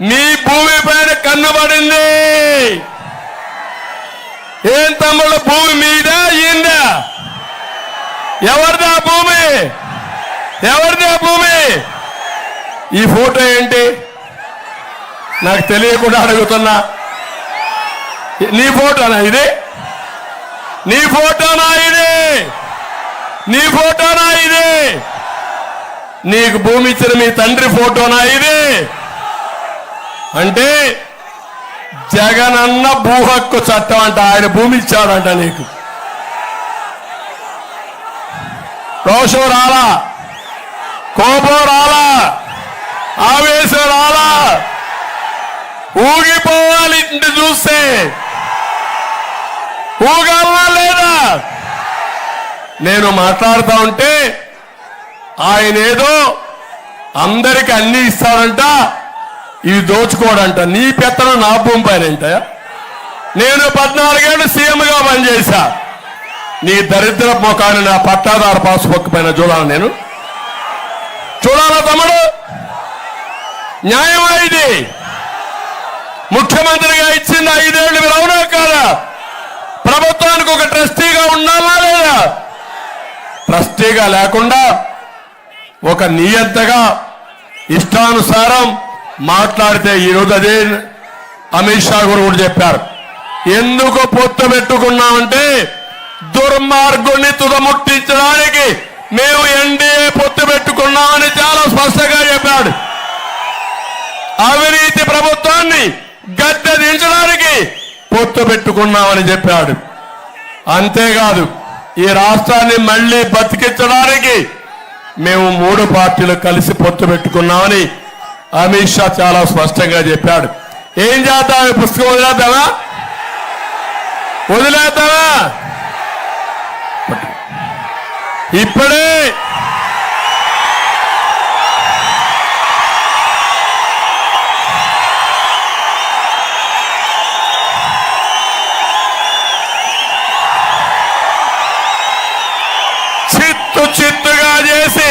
నీ భూమి పైన కన్నబడింది. ఏం తమ్ముడు భూమి మీద ఈందా ఎవరిదా భూమి? ఎవరిది ఆ భూమి? ఈ ఫోటో ఏంటి? నాకు తెలియకుండా అడుగుతున్నా. నీ ఫోటోనా ఇది? నీ ఫోటోనా ఇది? నీ ఫోటోనా ఇది? నీకు భూమి ఇచ్చిన మీ తండ్రి ఫోటోనా ఇది? అంటే జగనన్న భూ హక్కు చట్టం అంట ఆయన భూమి ఇచ్చాడంట నీకు. రోషం రాలా? కోపం రాలా? ఆవేశం రాలా? ఊగిపోవాలి ఇంటి చూస్తే. ఊగల్లా లేదా? నేను మాట్లాడుతూ ఉంటే ఆయన ఏదో అందరికి అన్ని ఇస్తాడంట. ఇవి దోచుకోడంట. నీ పెత్తనం నా భూమి పైనంట నేను పద్నాలుగేళ్ళు సీఎంగా పనిచేశా. నీ దరిద్ర ముఖాన్ని నా పట్టాదారు పాస్బుక్ పైన చూడాలి నేను. చూడాలా తమ్ముడు? న్యాయమా ఇది ముఖ్యమంత్రిగా ఇచ్చింది ఐదేళ్ళు మీరు అవునా కాదా? ప్రభుత్వానికి ఒక ట్రస్టీగా ఉండాలా లేదా? ట్రస్టీగా లేకుండా ఒక నియంతగా ఇష్టానుసారం మాట్లాడితే ఈరోజు అదే అమిత్ షా గారు కూడా చెప్పారు. ఎందుకు పొత్తు పెట్టుకున్నామంటే దుర్మార్గుణ్ణి తుదముట్టించడానికి మేము ఎన్డీఏ పొత్తు పెట్టుకున్నామని చాలా స్పష్టంగా చెప్పాడు. అవినీతి ప్రభుత్వాన్ని గద్దె దించడానికి పొత్తు పెట్టుకున్నామని చెప్పాడు. అంతేకాదు ఈ రాష్ట్రాన్ని మళ్ళీ బతికించడానికి మేము మూడు పార్టీలు కలిసి పొత్తు పెట్టుకున్నామని అమిత్ షా చాలా స్పష్టంగా చెప్పాడు. ఏం చేద్దాం? పుస్తకం వదిలేద్దామా? వదిలేద్దామా? ఇప్పుడే. చిత్తు చిత్తుగా చేసి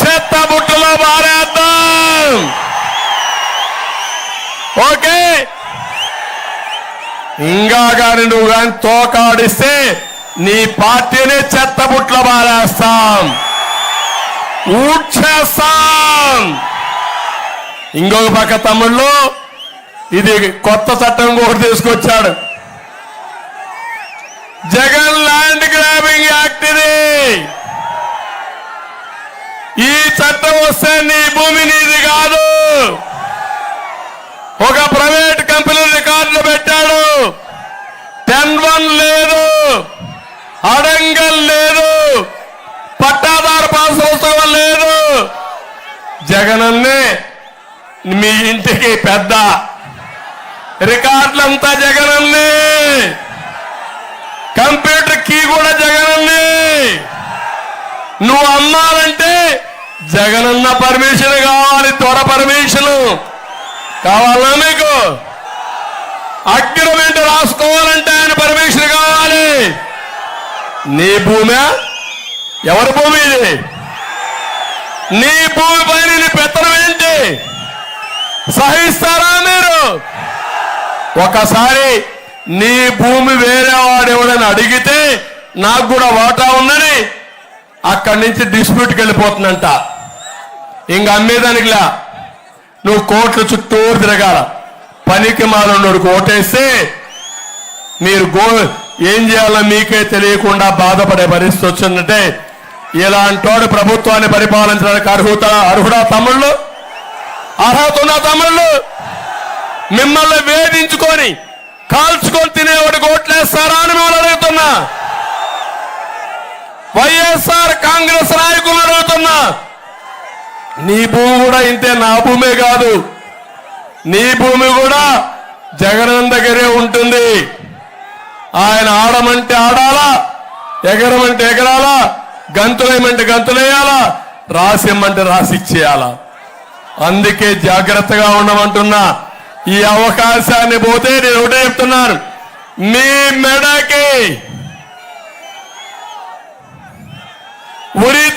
చెత్త బుట్టలో మారేద్దాం ఇంకా కానీ నువ్వు కానీ తోకాడిస్తే నీ పార్టీని చెత్త బారేస్తాం ఊడ్చేస్తాం. ఇంకొక పక్క తమ్ముళ్ళు ఇది కొత్త చట్టం కూడా తీసుకొచ్చాడు. జగన్ ల్యాండ్ గ్రాబింగ్ యాక్ట్ ఇది. ఈ చట్టం వస్తే నీ భూమి నీది కాదు. ఒక ప్రైవేట్ కంపెనీ రికార్డులు పెట్టాడు. టెన్ వన్ లేదు. అడంగల్ లేదు. పట్టాదారు పాస్ లేదు. జగనన్నే మీ ఇంటికి పెద్ద. రికార్డులంతా జగనన్నే. కంప్యూటర్ కీ కూడా జగనన్నే. నువ్వు అమ్మాలంటే జగనన్న పర్మిషన్ కావాలి త్వర పర్మిషను. కావాలా మీకు? అగ్రిమెంట్ రాసుకోవాలంటే ఆయన పర్మిషన్ కావాలి. నీ భూమి? ఎవరి భూమి ఇది? నీ భూమి పైన నీ పెత్తనం ఏంటి? సహిస్తారా మీరు? ఒకసారి నీ భూమి వేరే వాడు ఎవడని అడిగితే నాకు కూడా వాటా ఉందని అక్కడి నుంచి డిస్ప్యూట్కి వెళ్ళిపోతుందంట. ఇంక అమ్మేదానికిలా నువ్వు కోట్ల చుట్టూరు తిరగాల. పనికి మాలోడు ఓటేస్తే మీరు గో ఏం చేయాలో మీకే తెలియకుండా బాధపడే పరిస్థితి వచ్చిందంటే ఇలాంటోడు ప్రభుత్వాన్ని పరిపాలించడానికి అర్హత అర్హుడా తమ్ముళ్ళు? అర్హత ఉన్న తమ్ముళ్ళు? మిమ్మల్ని వేధించుకొని కాల్చుకొని తినేవాడు ఓట్లేస్తారా అని మిమ్మల్ని అడుగుతున్నా. వైఎస్ఆర్ కాంగ్రెస్ నాయకులు అడుగుతున్నా. నీ భూమి కూడా ఇంతే నా భూమే కాదు. నీ భూమి కూడా జగనన్న దగ్గరే ఉంటుంది. ఆయన ఆడమంటే ఆడాలా ఎగరమంటే ఎగరాలా గంతులేయమంటే గంతులేయాలా రాసిమ్మంటే రాసిచ్చేయాలా అందుకే జాగ్రత్తగా ఉండమంటున్నా. ఈ అవకాశాన్ని పోతే నేను ఒకటే చెప్తున్నాను. మీ మెడకి ఉరి